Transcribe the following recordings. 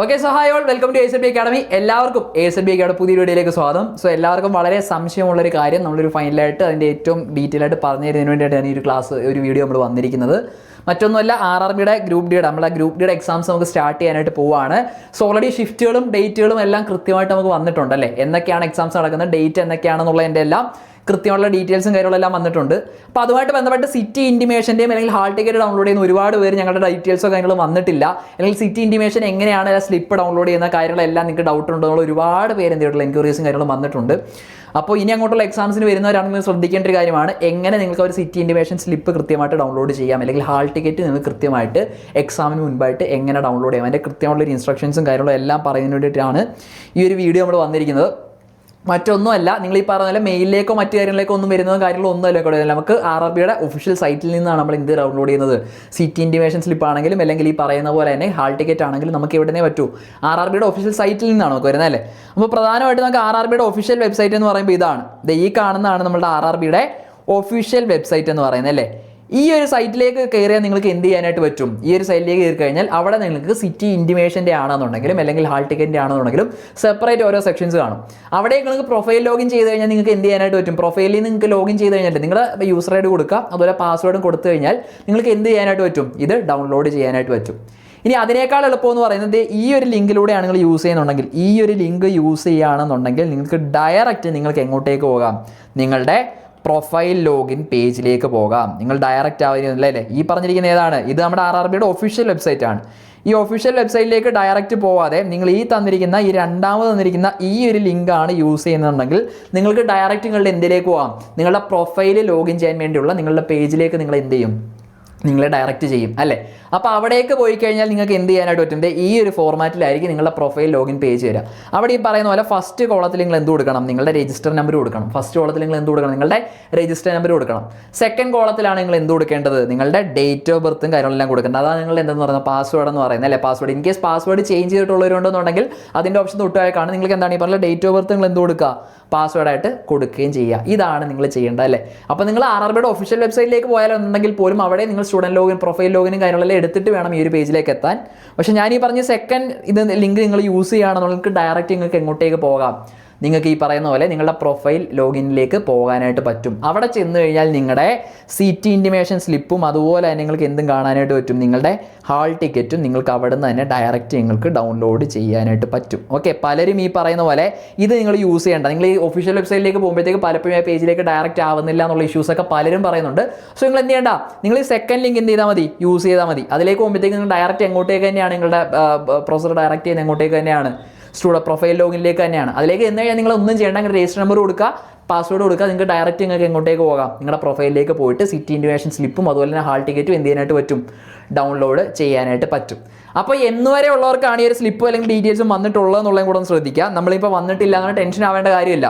Okay so hi all welcome to S B academy എല്ലാവർക്കും S B academy പുതിയ വീഡിയോയിലേക്ക് സ്വാഗതം. സോ എല്ലാവർക്കും വളരെ സംശയമുള്ള ഒരു കാര്യം. നമ്മളൊരു ഫൈനലായിട്ട് അതിന്റെ ഏറ്റവും ഡീറ്റെയിൽ ആയിട്ട് പറഞ്ഞു തരുന്നതിന് വേണ്ടിയിട്ടാണ് ഈ ഒരു ക്ലാസ് ഒരു വീഡിയോ നമ്മൾ വന്നിരിക്കുന്നത്. മറ്റൊന്നുമല്ല ആർ ആർ ബിയുടെ ഗ്രൂപ്പ് ഡിയുടെ നമ്മളെ ഗ്രൂപ്പ് ഡിയുടെ എക്സാംസ് നമുക്ക് സ്റ്റാർട്ട് ചെയ്യാനായിട്ട് പോവുകയാണ് സോ ഓൾറെഡി ഷിഫ്റ്റുകളും ഡേറ്റുകളും എല്ലാം കൃത്യമായിട്ട് നമുക്ക് വന്നിട്ടുണ്ട് അല്ലേ? എന്തൊക്കെയാണ് എക്സാംസ് നടക്കുന്നത് ഡേറ്റ് എന്നൊക്കെയാണെന്നുള്ളതിന്റെ എല്ലാം. കൃത്യമുള്ള ഡീറ്റെയിൽസും കാര്യങ്ങളെല്ലാം വന്നിട്ടുണ്ട്. അപ്പോൾ അതുമായിട്ട് ബന്ധപ്പെട്ട് സിറ്റി ഇന്റിമേഷന്റെയും അല്ലെങ്കിൽ ഹാൾ ടിക്കറ്റ് ഡൗൺലോഡ് ചെയ്യുന്ന ഒരുപാട് പേര് ഞങ്ങളുടെ ഡീറ്റെയിൽസോ കാര്യങ്ങളും വന്നിട്ടില്ല. അല്ലെങ്കിൽ സിറ്റി ഇന്റിമേഷൻ എങ്ങനെയാണ് സ്ലിപ്പ് ഡൗൺലോഡ് ചെയ്യുന്ന കാര്യങ്ങളെല്ലാം നിങ്ങൾക്ക് ഡൗട്ട് ഉണ്ടോ ഒരുപാട് പേര് എന്ത് ചെയ്തിട്ടുള്ള എൻക്വയറീസും കാര്യങ്ങളും വന്നിട്ടുണ്ട്. അപ്പോൾ ഇനി അങ്ങോട്ടുള്ള എക്സാംസിന് വരുന്നവരാണെങ്കിൽ ശ്രദ്ധിക്കേണ്ട ഒരു കാര്യമാണ്. എങ്ങനെ നിങ്ങൾക്ക് ഒരു സിറ്റി ഇന്റിമേഷൻ സ്ലിപ്പ് കൃത്യമായിട്ട് ഡൗൺലോഡ് ചെയ്യാം? അല്ലെങ്കിൽ ഹാൾ ടിക്കറ്റ് നിങ്ങൾ കൃത്യമായിട്ട് എക്സാമിന് മുൻപായിട്ട് എങ്ങനെ ഡൗൺലോഡ് ചെയ്യാം? അതിന്റെ കൃത്യമുള്ള ഇൻസ്ട്രക്ഷൻസും കാര്യങ്ങളും എല്ലാം പറയുന്നതിന് വേണ്ടിയിട്ടാണ് ഈ ഒരു വീഡിയോ നമ്മൾ വന്നിരിക്കുന്നത്. മറ്റൊന്നുമല്ല നിങ്ങൾ ഈ പറഞ്ഞ പോലെ മെയിലിലേക്കോ മറ്റു കാര്യങ്ങളിലേക്കോ ഒന്നും വരുന്ന കാര്യങ്ങളോ ഒന്നുമല്ല കൂടെ നമുക്ക് ആർ ആർ ബിയുടെ ഒഫീഷ്യൽ സൈറ്റിൽ നിന്നാണ് നമ്മൾ എന്ത് ഡൗൺലോഡ് ചെയ്യുന്നത്. സിറ്റി ഇന്റിമേഷൻ സ്ലിപ്പ് ആണെങ്കിലും അല്ലെങ്കിൽ ഈ പറയുന്ന പോലെ തന്നെ ഹാൾ ടിക്കറ്റ് ആണെങ്കിലും നമുക്ക് എവിടെ പറ്റൂ. ആർ ആർ ബിയുടെ ഒഫീഷ്യൽ സൈറ്റിൽ നിന്നാണ് നമുക്ക് വരുന്നത് അല്ലേ? അപ്പോൾ പ്രധാനമായിട്ട് നമുക്ക് ആർ ആർ ബിയുടെ ഒഫീഷ്യൽ വെബ്സൈറ്റ് എന്ന് പറയുമ്പോൾ ഇതാണ്. ഈ കാണുന്നതാണ് നമ്മുടെ ആർ ആർ ബിയുടെ ഒഫീഷ്യൽ വെബ്സൈറ്റ് എന്ന് പറയുന്നത് അല്ലേ? ഈ ഒരു സൈറ്റിലേക്ക് കയറിയാൽ നിങ്ങൾക്ക് എന്ത് ചെയ്യാനായിട്ട് പറ്റും? ഈ ഒരു സൈറ്റിലേക്ക് കയറി കഴിഞ്ഞാൽ അവിടെ നിങ്ങൾക്ക് സിറ്റി ഇന്റിമേഷന്റെ ആണെന്നുണ്ടെങ്കിലും അല്ലെങ്കിൽ ഹാൾ ടിക്കറ്റിന്റെ ആണെന്നുണ്ടെങ്കിലും സെപ്പറേറ്റ് ഓരോ സെക്ഷൻസ് കാണും. അവിടെ നിങ്ങൾക്ക് പ്രൊഫൈൽ ലോഗിൻ ചെയ്ത് കഴിഞ്ഞാൽ നിങ്ങൾക്ക് എന്ത് ചെയ്യാനായിട്ട് പറ്റും? പ്രൊഫൈലിൽ നിങ്ങൾക്ക് ലോഗിൻ ചെയ്ത് കഴിഞ്ഞാൽ നിങ്ങളുടെ യൂസർ ഐ ഡി കൊടുക്കുക അതുപോലെ പാസ്വേഡും കൊടുത്തു കഴിഞ്ഞാൽ നിങ്ങൾക്ക് എന്ത് ചെയ്യാനായിട്ട് പറ്റും? ഇത് ഡൗൺലോഡ് ചെയ്യാനായിട്ട് പറ്റും. ഇനി അതിനേക്കാൾ എളുപ്പം എന്ന് പറയുന്നത് ഈ ഒരു ലിങ്കിലൂടെയാണ് നിങ്ങൾ യൂസ് ചെയ്യുന്നുണ്ടെങ്കിൽ ഈ ഒരു ലിങ്ക് യൂസ് ചെയ്യുകയാണെന്നുണ്ടെങ്കിൽ നിങ്ങൾക്ക് ഡയറക്റ്റ് നിങ്ങൾക്ക് എങ്ങോട്ടേക്ക് പോകാം? നിങ്ങളുടെ പ്രൊഫൈൽ ലോഗിൻ പേജിലേക്ക് പോകാം. നിങ്ങൾ ഡയറക്റ്റ് ആവുന്നില്ല അല്ലേ? ഈ പറഞ്ഞിരിക്കുന്ന ഏതാണ്? ഇത് നമ്മുടെ ആർ ആർ ബിയുടെ ഒഫീഷ്യൽ വെബ്സൈറ്റ് ആണ്. ഈ ഒഫീഷ്യൽ വെബ്സൈറ്റിലേക്ക് ഡയറക്റ്റ് പോവാതെ നിങ്ങൾ ഈ തന്നിരിക്കുന്ന ഈ രണ്ടാമത് തന്നിരിക്കുന്ന ഈ ഒരു ലിങ്ക് ആണ് യൂസ് ചെയ്യുന്നുണ്ടെങ്കിൽ നിങ്ങൾക്ക് ഡയറക്റ്റ് നിങ്ങളുടെ എന്തിലേക്ക് പോകാം? നിങ്ങളുടെ പ്രൊഫൈൽ ലോഗിൻ ചെയ്യാൻ വേണ്ടിയുള്ള നിങ്ങളുടെ പേജിലേക്ക് നിങ്ങൾ എന്ത് ചെയ്യും? നിങ്ങളെ ഡയറക്റ്റ് ചെയ്യും അല്ലേ? അപ്പോൾ അവിടേക്ക് പോയി കഴിഞ്ഞാൽ നിങ്ങൾക്ക് എന്ത് ചെയ്യാനായിട്ട് പറ്റും? ഈ ഒരു ഫോർമാറ്റിലായിരിക്കും നിങ്ങളുടെ പ്രൊഫൈൽ ലോഗിൻ പേജ് വരിക. അവിടെ ഈ പറയുന്ന പോലെ ഫസ്റ്റ് കോളത്തിൽ നിങ്ങൾ എന്ത് കൊടുക്കണം? നിങ്ങളുടെ രജിസ്റ്റർ നമ്പർ കൊടുക്കണം. ഫസ്റ്റ് കോളത്തിൽ നിങ്ങൾ എന്ത് കൊടുക്കണം? നിങ്ങളുടെ രജിസ്റ്റർ നമ്പർ കൊടുക്കണം. സെക്കൻഡ് കോളത്തിലാണ് നിങ്ങൾ എന്ത് കൊടുക്കേണ്ടത്? നിങ്ങളുടെ ഡേറ്റ് ഓഫ് ബർത്തും കാര്യങ്ങളെല്ലാം കൊടുക്കേണ്ടത്. അതാണ് നിങ്ങൾ എന്തെന്ന് പറയുന്നത്? പാസ്വേഡ് എന്ന് പറയുന്നത് അല്ലേ? Password in case password change ചെയ്തിട്ടുള്ളവരുണ്ടെന്നുണ്ടെങ്കിൽ അതിന്റെ ഓപ്ഷൻ തൊട്ടായേക്കാണ് നിങ്ങൾക്ക് എന്താണ് ഈ പറഞ്ഞ ഡേറ്റ് ഓഫ് ബർത്ത് നിങ്ങൾ എന്ത് കൊടുക്കുക? പാസ്വേഡായിട്ട് കൊടുക്കുകയും ചെയ്യുക. ഇതാണ് നിങ്ങൾ ചെയ്യേണ്ടത് അല്ലേ? അപ്പോൾ നിങ്ങൾ ആർ ആർ ബിയുടെ ഒഫീഷ്യൽ വെബ്സൈറ്റിലേക്ക് പോയാലുണ്ടെങ്കിൽ പോലും അവിടെ നിങ്ങൾ സ്റ്റുഡന്റ് ലോഗിൻ പ്രൊഫൈൽ ലോഗിനും കാര്യങ്ങളെല്ലാം എടുത്തിട്ട് വേണം ഈ ഒരു പേജിലേക്ക് എത്താൻ. പക്ഷേ ഞാൻ ഈ പറഞ്ഞ സെക്കൻഡ് ഇത് ലിങ്ക് നിങ്ങൾ യൂസ് ചെയ്യുകയാണെന്നുണ്ടെങ്കിൽ ഡയറക്റ്റ് നിങ്ങൾക്ക് എങ്ങോട്ടേക്ക് പോകാം. നിങ്ങൾക്ക് ഈ പറയുന്ന പോലെ നിങ്ങളുടെ പ്രൊഫൈൽ ലോഗിനിലേക്ക് പോകാനായിട്ട് പറ്റും. അവിടെ ചെന്ന് കഴിഞ്ഞാൽ നിങ്ങളുടെ സീറ്റ് ഇന്റിമേഷൻ സ്ലിപ്പും അതുപോലെ തന്നെ നിങ്ങൾക്ക് എന്തും കാണാനായിട്ട് പറ്റും. നിങ്ങളുടെ ഹാൾ ടിക്കറ്റും നിങ്ങൾക്ക് അവിടെ നിന്ന് തന്നെ ഡയറക്റ്റ് നിങ്ങൾക്ക് ഡൗൺലോഡ് ചെയ്യാനായിട്ട് പറ്റും. ഓക്കെ പലരും ഈ പറയുന്ന പോലെ ഇത് നിങ്ങൾ യൂസ് ചെയ്യേണ്ട. നിങ്ങൾ ഈ ഒഫീഷ്യൽ വെബ്സൈറ്റിലേക്ക് പോകുമ്പോഴത്തേക്ക് പലപ്പോഴും ആ പേജിലേക്ക് ഡയറക്റ്റ് ആവുന്നില്ല എന്നുള്ള ഇഷ്യൂസൊക്കെ പലരും പറയുന്നുണ്ട്. സോ നിങ്ങൾ എന്ത് ചെയ്യേണ്ട? നിങ്ങൾ ഈ സെക്കൻഡ് ലിങ്ക് എന്ത് ചെയ്താൽ മതി? യൂസ് ചെയ്താൽ മതി. അതിലേക്ക് പോകുമ്പോഴത്തേക്ക് നിങ്ങൾ ഡയറക്റ്റ് എങ്ങോട്ടേക്ക് തന്നെയാണ് നിങ്ങളുടെ പ്രൊസർ ഡയറക്റ്റ് ചെയ്യുന്ന എങ്ങോട്ടേക്ക് തന്നെയാണ്? സ്റ്റുഡ പ്രൊഫൈൽ ലോഗിനിലേക്ക് തന്നെയാണ്. അതിലേക്ക് എന്ന് കഴിഞ്ഞാൽ നിങ്ങൾ ഒന്നും ചെയ്യേണ്ട അങ്ങനെ രജിസ്റ്റർ നമ്പർ കൊടുക്കുക. പാസ്വേഡ് കൊടുക്കുക നിങ്ങൾക്ക് ഡയറക്റ്റ് നിങ്ങൾക്ക് എങ്ങോട്ടേക്ക് പോകാം. നിങ്ങളുടെ പ്രൊഫൈലിലേക്ക് പോയിട്ട് സിറ്റി ഇൻഡിവേഷൻ സ്ലിപ്പും അതുപോലെ തന്നെ ഹാൾ ടിക്കറ്റും എന്ത് ചെയ്യാനായിട്ട് പറ്റും? ഡൗൺലോഡ് ചെയ്യാനായിട്ട് പറ്റും. അപ്പോൾ എന്ന് വരെ ഉള്ളവർക്കാണ് ഈ ഒരു സ്ലിപ്പ് അല്ലെങ്കിൽ ഡീറ്റെയിൽസും വന്നിട്ടുള്ളത് എന്നുള്ളതും കൂടെ ഒന്ന് ശ്രദ്ധിക്കുക. നമ്മളിപ്പോൾ വന്നിട്ടില്ല അങ്ങനെ ടെൻഷൻ ആവേണ്ട കാര്യമില്ല.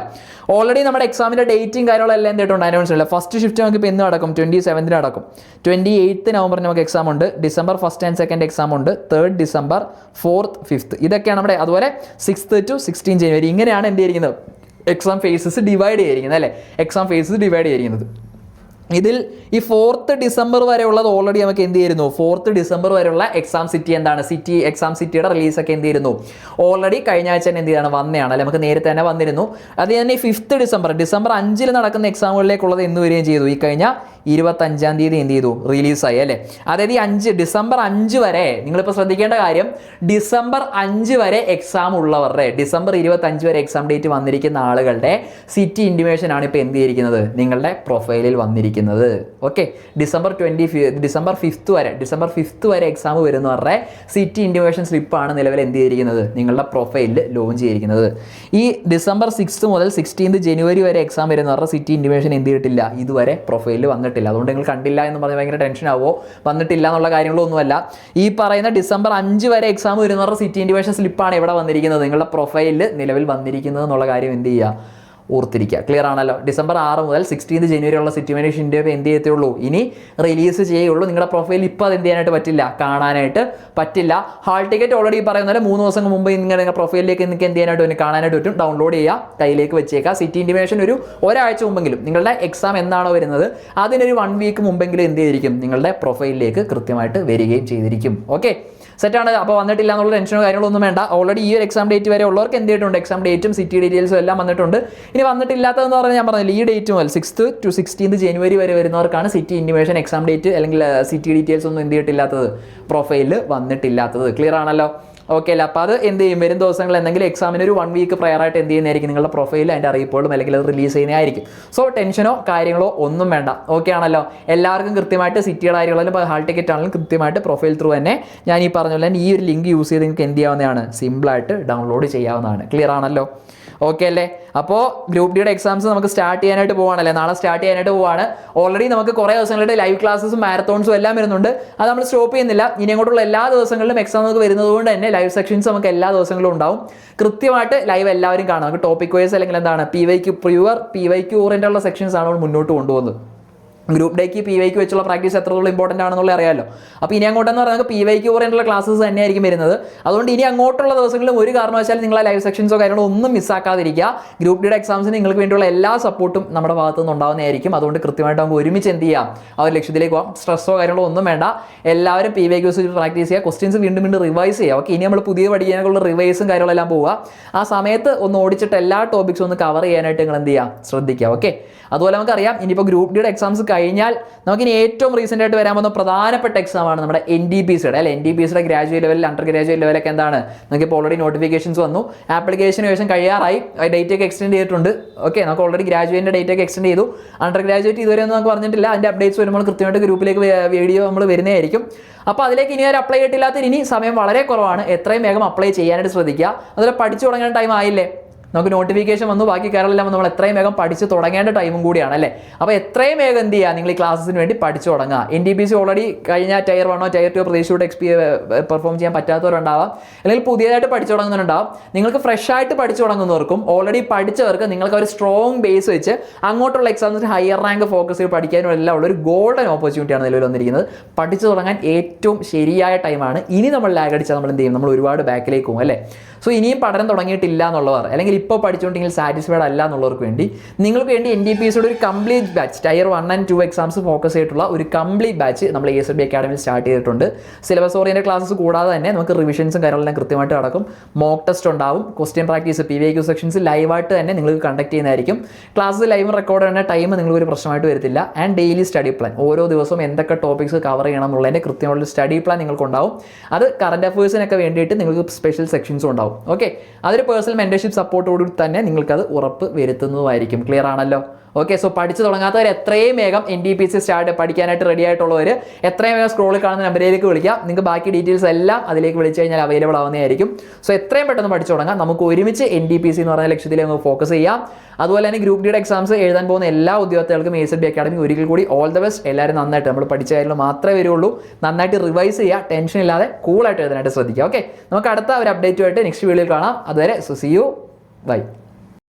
ഓൾറെഡി നമ്മുടെ എക്സാമിന്റെ ഡേറ്റും കാര്യങ്ങളെല്ലാം എന്തിട്ടുണ്ട് അനൗൺസ് ഇല്ല ഫസ്റ്റ് ഷിഫ്റ്റ് നമുക്ക് ഇപ്പോൾ എന്ന് നടക്കും. ട്വന്റി സെവൻത്തിന് നടക്കും. ട്വന്റി എയ്ത്ത് നവംബറിന് നമുക്ക് എക്സാം ഉണ്ട്. December first and second exam ഉണ്ട്. തേർഡ് ഡിസംബർ ഫോർത്ത് ഫിഫ്ത്ത് ഇതൊക്കെയാണ് നമ്മുടെ അതുപോലെ സിക്സ്ത്ത് ടു സിക്സ്റ്റീൻ ജനുവരി ഇങ്ങനെയാണ് എന്ത് ചെയ്തിരിക്കുന്നത് എക്സാം ഫേസസ് ഡിവൈഡ് ചെയ്തിരിക്കുന്നത് അല്ലേ? എക്സാം ഫേസസ് ഡിവൈഡ് ചെയ്തിരിക്കുന്നത് ഇതിൽ ഈ ഫോർത്ത് ഡിസംബർ വരെ ഉള്ളത് ഓൾറെഡി നമുക്ക് എന്ത് ചെയ്യുന്നു? ഫോർത്ത് ഡിസംബർ വരെയുള്ള എക്സാം സിറ്റി എന്താണ്? സിറ്റി എക്സാം സിറ്റിയുടെ റിലീസൊക്കെ എന്ത് ചെയ്യുന്നു? ഓൾറെഡി കഴിഞ്ഞ ആഴ്ച തന്നെ എന്ത് ചെയ്യാണ് വന്നതാണ് അല്ലെ? നമുക്ക് നേരത്തെ തന്നെ വന്നിരുന്നു. അത് തന്നെ ഫിഫ്ത്ത് ഡിസംബർ ഡിസംബർ അഞ്ചിൽ നടക്കുന്ന എക്സാമുകളിലേക്കുള്ളത് എന്ന് വരികയും ചെയ്തു. ഈ കഴിഞ്ഞ ഇരുപത്തഞ്ചാം തീയതി എന്ത് ചെയ്തു? റിലീസായി അല്ലേ? അതായത് ഈ അഞ്ച് ഡിസംബർ അഞ്ച് വരെ നിങ്ങളിപ്പോൾ ശ്രദ്ധിക്കേണ്ട കാര്യം ഡിസംബർ അഞ്ച് വരെ എക്സാം ഉള്ളവരുടെ ഡിസംബർ ഇരുപത്തഞ്ച് വരെ എക്സാം ഡേറ്റ് വന്നിരിക്കുന്ന ആളുകളുടെ സിറ്റി ഇൻഡിമേഷൻ ആണ് ഇപ്പോൾ എന്ത് ചെയ്തിരിക്കുന്നത്? നിങ്ങളുടെ പ്രൊഫൈലിൽ വന്നിരിക്കുന്നത്. Okay December twenty December fifth വരെ ഡിസംബർ ഫിഫ്ത്ത് വരെ എക്സാം വരുന്നവരുടെ സിറ്റി ഇൻഡിമേഷൻ സ്ലിപ്പാണ് നിലവിൽ എന്ത് ചെയ്തിരിക്കുന്നത്? നിങ്ങളുടെ പ്രൊഫൈലിൽ ലോഞ്ച് ചെയ്തിരിക്കുന്നത്. ഈ ഡിസംബർ സിക്സ് മുതൽ സിക്സ്റ്റീൻത് ജനുവരി വരെ എക്സാം വരുന്നവരുടെ സിറ്റി ഇൻഡിമേഷൻ എന്ത് ചെയ്തിട്ടില്ല? ഇതുവരെ പ്രൊഫൈലിൽ വന്നിട്ടില്ല. അതുകൊണ്ട് നിങ്ങൾ കണ്ടില്ല എന്ന് പറഞ്ഞാൽ ഭയങ്കര ടെൻഷൻ ആവോ? വന്നിട്ടില്ല എന്നുള്ള കാര്യങ്ങളൊന്നുമല്ല. ഈ പറയുന്ന ഡിസംബർ അഞ്ച് വരെ എക്സാം വരുന്നവരുടെ സിറ്റി ഇൻഡിവേഷൻ സ്ലിപ്പാണ് ഇവിടെ വന്നിരിക്കുന്നത്. നിങ്ങളുടെ പ്രൊഫൈലിൽ നിലവിൽ വന്നിരിക്കുന്നത് എന്നുള്ള കാര്യം എന്ത് ചെയ്യുക? ഓർത്തിരിക്കുക. ക്ലിയർ ആണല്ലോ? ഡിസംബർ ആറ് മുതൽ സിക്സ്റ്റീൻത് ജനുവരി ഉള്ള സിറ്റുവേഷൻ ഇന്ത്യ എന്ത് ചെയ്യത്തുള്ളൂ ഇനി റിലീസ് ചെയ്യുള്ളൂ നിങ്ങളുടെ പ്രൊഫൈൽ ഇപ്പോൾ അത് എന്ത് ചെയ്യാനായിട്ട് പറ്റില്ല? കാണാനായിട്ട് പറ്റില്ല. ഹാൾ ടിക്കറ്റ് ഓൾറെഡി പറയുന്ന പോലെ മൂന്ന് ദിവസം മുമ്പ് നിങ്ങളുടെ നിങ്ങളുടെ പ്രൊഫൈലിലേക്ക് നിങ്ങൾക്ക് എന്ത് ചെയ്യാനായിട്ട് ഒന്ന് കാണാനായിട്ട് പറ്റും. ഡൗൺലോഡ് ചെയ്യുക. കയ്യിലേക്ക് വെച്ചേക്കാം സിറ്റി ഇൻഡിമേഷൻ ഒരു ഒരാഴ്ച മുമ്പെങ്കിലും. നിങ്ങളുടെ എക്സാം എന്നാണോ വരുന്നത്? അതിനൊരു വൺ വീക്ക് മുമ്പെങ്കിലും എന്ത് ചെയ്തിരിക്കും? നിങ്ങളുടെ പ്രൊഫൈലിലേക്ക് കൃത്യമായിട്ട് വരികയും ചെയ്തിരിക്കും. ഓക്കെ ആണ്. അപ്പോൾ വന്നിട്ടില്ല എന്നുള്ള ടെൻഷനോ കാര്യങ്ങളൊന്നും വേണ്ട. ഓൾറെഡി ഈ ഒരു എക്സാം ഡേറ്റ് വരെ ഉള്ളവർക്ക് എന്ത് ചെയ്തിട്ടുണ്ട്? എക്സാം ഡേറ്റും സിറ്റി ഡീറ്റെയിൽസും എല്ലാം വന്നിട്ടുണ്ട്. ഇനി വന്നിട്ടില്ലാത്തതെന്ന് പറഞ്ഞാൽ ഞാൻ പറഞ്ഞില്ല ഈ ഡേറ്റ് മുതൽ സിക്സ് ടു സിക്സ്റ്റീൻത് ജനുവരി വരെ വരുന്നവർക്കാണ് സിറ്റി ഇൻഡിമേഷൻ എക്സാം ഡേറ്റ് അല്ലെങ്കിൽ സിറ്റി ഡീറ്റെയിൽസ് ഒന്നും എന്ത് ചെയ്തിട്ടില്ലാത്തത് പ്രൊഫൈലിൽ വന്നിട്ടില്ലാത്തത്. ക്ലിയർ ആണല്ലോ? ഓക്കെ അല്ല? അപ്പോൾ അത് എന്ത് ചെയ്യും? വരും ദിവസങ്ങൾ എന്തെങ്കിലും എക്സാമിന് ഒരു വൺ വീക്ക് പ്രയർ ആയിട്ട് എന്ത് ചെയ്യുന്നതായിരിക്കും? നിങ്ങളുടെ പ്രൊഫൈലിൽ അതിന്റെ അറിയിപ്പോഴും അല്ലെങ്കിൽ അത് റിലീസ് ചെയ്യുന്നതായിരിക്കും. സോ ടെൻഷനോ കാര്യങ്ങളോ ഒന്നും വേണ്ട. ഓക്കെ ആണല്ലോ? എല്ലാവർക്കും കൃത്യമായിട്ട് സിറ്റിയുടെ കാര്യങ്ങളും ഹാൾ ടിക്കറ്റ് ആണെങ്കിലും കൃത്യമായിട്ട് പ്രൊഫൈൽ ത്രൂ തന്നെ ഞാൻ ഈ പറഞ്ഞ പോലെ തന്നെ ഈ ഒരു ലിങ്ക് യൂസ് ചെയ്ത് നിങ്ങൾക്ക് എന്ത് ചെയ്യാവുന്നതാണ്? സിമ്പിളായിട്ട് ഡൗൺലോഡ് ചെയ്യാവുന്നതാണ്. ക്ലിയർ ആണല്ലോ? ഓക്കെ അല്ലേ? അപ്പോൾ ഗ്രൂപ്പ് ഡിയുടെ എക്സാംസ് നമുക്ക് സ്റ്റാർട്ട് ചെയ്യാനായിട്ട് പോവാണല്ലേ? നാളെ സ്റ്റാർട്ട് ചെയ്യാനായിട്ട് പോവാണ്. ഓൾറെഡി നമുക്ക് കുറേ ദിവസങ്ങളുടെ ലൈവ് ക്ലാസ്സും മാരത്തോൺസും എല്ലാം വരുന്നുണ്ട്. അത് നമ്മൾ സ്റ്റോപ്പ് ചെയ്യുന്നില്ല. ഇനി അങ്ങോട്ടുള്ള എല്ലാ ദിവസങ്ങളിലും എക്സാം നമുക്ക് വരുന്നത് കൊണ്ട് തന്നെ ലൈവ് സെക്ഷൻസ് നമുക്ക് എല്ലാ ദിവസങ്ങളും ഉണ്ടാവും. കൃത്യമായിട്ട് ലൈവ് എല്ലാവരും കാണാം. നമുക്ക് ടോപ്പിക് വൈസ് അല്ലെങ്കിൽ എന്താണ്? പി വൈക്ക് പ്യുവർ പി വൈക്ക് ഓറിയന്റുള്ള സെക്ഷൻസ് ആണ് നമ്മൾ മുന്നോട്ട് കൊണ്ടുപോകുന്നത്. ഗ്രൂപ്പ് ഡേക്ക് പി വൈക്ക് വെച്ചുള്ള പ്രാക്ടീസ് എത്രത്തോളം ഇമ്പോർട്ടന്റ് ആണെന്നുള്ള അറിയാമല്ലോ അപ്പോൾ ഇനി അങ്ങോട്ടെന്ന് പറഞ്ഞാൽ നമുക്ക് പി വൈക്ക് ഓറിയന്റുള്ള ക്ലാസ്സസ് തന്നെയായിരിക്കും വരുന്നത്. അതുകൊണ്ട് ഇനി അങ്ങോട്ടുള്ള ദിവസങ്ങളിലും ഒരു കാരണവശാലും നിങ്ങളെ ലൈവ് സെക്ഷൻസോ കാര്യങ്ങളോ ഒന്നും മിസ്സാക്കാതിരിക്കുക ഗ്രൂപ്പ് ഡിയുടെ എക്സാംസിന് നിങ്ങൾക്ക് വേണ്ടിയുള്ള എല്ലാ സപ്പോർട്ടും നമ്മുടെ ഭാഗത്തു നിന്ന് ഉണ്ടാവുന്നതായിരിക്കും. അതുകൊണ്ട് കൃത്യമായിട്ട് നമുക്ക് ഒരുമിച്ച് എന്ത് ചെയ്യാം? ആ ഒരു ലക്ഷ്യത്തിലേക്ക് പോകാം സ്ട്രെസ്സോ കാര്യങ്ങളോ ഒന്നും വേണ്ട. എല്ലാവരും പി വൈക്ക് വെച്ച് പ്രാക്ടീസ് ചെയ്യുക. ക്വസ്റ്റ്യൻസ് വീണ്ടും വീണ്ടും റിവൈസ് ചെയ്യുക. ഓക്കെ ഇനി നമ്മൾ പുതിയ പഠിക്കാനുള്ള റിവൈസും കാര്യങ്ങളെല്ലാം പോവുക. ആ സമയത്ത് ഒന്ന് ഓടിച്ചിട്ട് എല്ലാ ടോപ്പിക്സും ഒന്ന് കവർ ചെയ്യാനായിട്ട് നിങ്ങൾ എന്ത് ചെയ്യുക? ശ്രദ്ധിക്കുക. ഓക്കെ? അതുപോലെ നമുക്കറിയാം. ഇനിയിപ്പോൾ ഗ്രൂപ്പ് ഡിയുടെ എക്സാംസ് കഴിഞ്ഞാൽ നമുക്കിനി ഏറ്റവും റീസെന്റ് ആയിട്ട് വരാൻ പോകുന്ന പ്രധാനപ്പെട്ട എക്സാമാണ് നമ്മുടെ എൻ ഡി പി സിയുടെ അല്ലെ? എൻ ഡി പി സിയുടെ ഗ്രാജുവേറ്റ് ലെവലിൽ അണ്ടർ ഗ്രാജുവേറ്റ് ലെവലൊക്കെ എന്താണ്? നമുക്ക് ഇപ്പോൾ ഓൾറെഡി നോട്ടിഫിക്കേഷൻസ് വന്നു ആപ്ലിക്കേഷൻ ശേഷം കഴിയാറായി. ഡേറ്റ് ഒക്കെ എക്സ്റ്റെൻഡ് ചെയ്തിട്ടുണ്ട്. ഓക്കെ നമുക്ക് ഓൾറെഡി ഗ്രാജുവേറ്റിന്റെ ഡേറ്റ് ഒക്കെ എക്സ്റ്റെൻഡ് ചെയ്തു. അണ്ടർ ഗ്രാജുവേറ്റ് ഇതുവരെ ഒന്നും നമുക്ക് പറഞ്ഞിട്ടില്ല. അതിന്റെ അപ്ഡേറ്റ്സ് വരുമ്പോൾ കൃത്യമായിട്ട് ഗ്രൂപ്പിലേക്ക് വീഡിയോ നമ്മൾ വരുന്നതായിരിക്കും അപ്പോൾ അതിലേക്ക് ഇനി ഒരു അപ്ലൈ ചെയ്തിട്ടില്ലാത്ത ഇനി സമയം വളരെ കുറവാണ്. എത്രയും വേഗം അപ്ലൈ ചെയ്യാനായിട്ട് ശ്രദ്ധിക്കുക. അതുപോലെ പഠിച്ചു തുടങ്ങാൻ ടൈം ആയില്ലേ? നമുക്ക് നോട്ടിഫിക്കേഷൻ വന്നു. ബാക്കി കാര്യങ്ങളെല്ലാം നമ്മൾ എത്രയും വേഗം പഠിച്ച് തുടങ്ങേണ്ട ടൈമും കൂടിയാണ് അല്ലേ? അപ്പോൾ എത്രയും വേഗം എന്ത് ചെയ്യുക? നിങ്ങൾ ഈ ക്ലാസ്സിന് വേണ്ടി പഠിച്ചു തുടങ്ങുക. N D B C already കഴിഞ്ഞ ടയർ വണ്ണോ ടയർ ടു പ്രതീക്ഷയോട് എക്സ്പീ പെർഫോം ചെയ്യാൻ പറ്റാത്തവരുണ്ടാവാം. അല്ലെങ്കിൽ പുതിയതായിട്ട് പഠിച്ചു തുടങ്ങുന്നവരുണ്ടാവും. നിങ്ങൾക്ക് ഫ്രഷ് ആയിട്ട് പഠിച്ചു തുടങ്ങുന്നവർക്കും ഓൾറെഡി പഠിച്ചവർക്ക് നിങ്ങൾക്ക് ഒരു സ്ട്രോങ് ബേസ് വെച്ച് അങ്ങോട്ടുള്ള എക്സാംസിന് ഹയർ റാങ്ക് ഫോക്കസ് ചെയ്ത് പഠിക്കാനും എല്ലാം ഉള്ള ഒരു ഗോൾഡൻ ഓപ്പർച്യൂണിറ്റിയാണ് നിലവിൽ വന്നിരിക്കുന്നത്. പഠിച്ചു തുടങ്ങാൻ ഏറ്റവും ശരിയായ ടൈമാണ് ഇനി നമ്മൾ ലാഗ് അടിച്ചാൽ നമ്മൾ എന്ത് ചെയ്യും? നമ്മൾ ഒരുപാട് ബാക്കിലേക്ക് പോകും അല്ലേ? സോ ഇനിയും പഠനം തുടങ്ങിയിട്ടില്ല എന്നുള്ളവർ അല്ലെങ്കിൽ ഇപ്പോൾ പഠിച്ചുകൊണ്ടെങ്കിൽ സാറ്റിസ്ഫൈഡ് അല്ല എന്നുള്ളവർക്ക് വേണ്ടി നിങ്ങൾക്ക് വേണ്ടി എൻ ഡി പി എസിയുടെ ഒരു complete batch tier one and two exams focus ചെയ്തിട്ടുള്ള ഒരു കംപ്ലീറ്റ് ബാച്ച് നമ്മൾ എസ് ബി അക്കാഡമി സ്റ്റാർട്ട് ചെയ്തിട്ടുണ്ട്. സിലബസ് ഓറിയന്റെ ക്ലാസ്സസ് കൂടാതെ തന്നെ നമുക്ക് റിവിഷൻസും കാര്യങ്ങളെല്ലാം കൃത്യമായിട്ട് നടക്കും. മോക്ക് ടെസ്റ്റ് ഉണ്ടാവും. Question practice P V Q sections ലൈവായിട്ട് തന്നെ നിങ്ങൾക്ക് കണ്ടക്ട് ചെയ്യുന്നതായിരിക്കും. ക്ലാസ് ലൈവ് റെക്കോർഡ് ചെയ്യുന്ന ടൈം നിങ്ങൾക്ക് ഒരു പ്രശ്നമായിട്ട് വരത്തില്ല. ആൻഡ് ഡെയിലി സ്റ്റഡി പ്ലാൻ ഓരോ ദിവസവും എന്തൊക്കെ ടോപ്പിക്സ് കവർ ചെയ്യണം എന്നുള്ളതിന്റെ കൃത്യമായിട്ടുള്ള സ്റ്റഡി പ്ലാൻ നിങ്ങൾക്ക് ഉണ്ടാവും അത് കറണ്ട് അഫയേഴ്സിനൊക്കെ വേണ്ടിയിട്ട് നിങ്ങൾക്ക് സ്പെഷ്യൽ സെക്ഷൻസും ഉണ്ടാവും. ഓക്കെ അതൊരു പേഴ്സണൽ മെന്റർഷിപ്പ് സപ്പോർട്ടോടുകൂടി തന്നെ നിങ്ങൾക്കത് ഉറപ്പ് വരുത്തുന്നതുമായിരിക്കും. ക്ലിയർ ആണല്ലോ? ഓക്കെ സോ പഠിച്ചു തുടങ്ങാത്തവർ എത്രയും വേഗം N D P C start പഠിക്കാനായിട്ട് റെഡി ആയിട്ടുള്ളവർ എത്രയും വേഗം സ്ക്രോളിൽ കാണുന്ന നമ്പറിലേക്ക് വിളിക്കാം. നിങ്ങൾക്ക് ബാക്കി ഡീറ്റെയിൽസ് എല്ലാം അതിലേക്ക് വിളിച്ചു കഴിഞ്ഞാൽ അവൈലബിൾ ആവുന്നതായിരിക്കും. സോ എത്രയും പെട്ടെന്ന് പഠിച്ചു തുടങ്ങാം. നമുക്ക് ഒരുമിച്ച് എൻ ഡി പി സി എന്ന് പറഞ്ഞ ലക്ഷ്യത്തിൽ നമുക്ക് ഫോക്കസ് ചെയ്യാം. അതുപോലെ തന്നെ ഗ്രൂപ്പ് ഡിയുടെ എക്സാംസ് എഴുതാൻ പോകുന്ന എല്ലാ ഉദ്യോഗാർത്ഥികൾക്കും എ എസ് ബി അക്കാഡമി ഒരിക്കൽ കൂടി ഓൾ ദ ബെസ്റ്റ് എല്ലാവരും നന്നായിട്ട് നമ്മൾ പഠിച്ച കാര്യങ്ങൾ മാത്രമേ വരുള്ളൂ. നന്നായിട്ട് റിവൈസ് ചെയ്യുക. ടെൻഷൻ ഇല്ലാതെ കൂളായിട്ട് എഴുതാനായിട്ട് ശ്രദ്ധിക്കുക. ഓക്കെ നമുക്ക് അടുത്ത ഒരു അപ്ഡേറ്റുമായിട്ട് നെക്സ്റ്റ് വീഡിയോയിൽ കാണാം. അതുവരെ സോ സി യു ബൈ